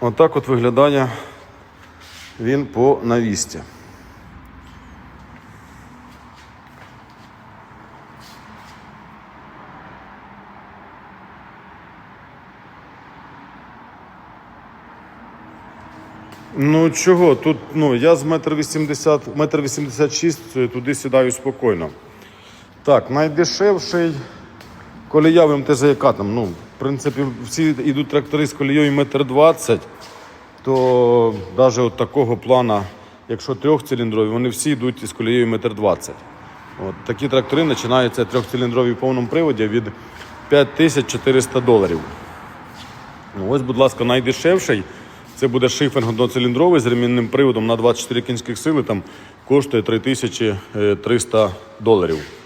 Отак от виглядає він по навісті. Ну чого? Тут ну, я з метр вісімдесят, метр вісімдесят шість туди сідаю спокійно. Так, найдешевший колія в МТЗ яка там. Ну, в принципі, всі йдуть трактори з колією метр двадцять, то навіть от такого плана, якщо трьохциліндрові, вони всі йдуть із колією метр двадцять. От такі трактори починаються трьохциліндрові в повному приводі від 5400 доларів. Ну, Ось, будь ласка, найдешевший. Це буде шифінг одноциліндровий з ремінним приводом на 24 кінських сили. Там коштує 3300 доларів.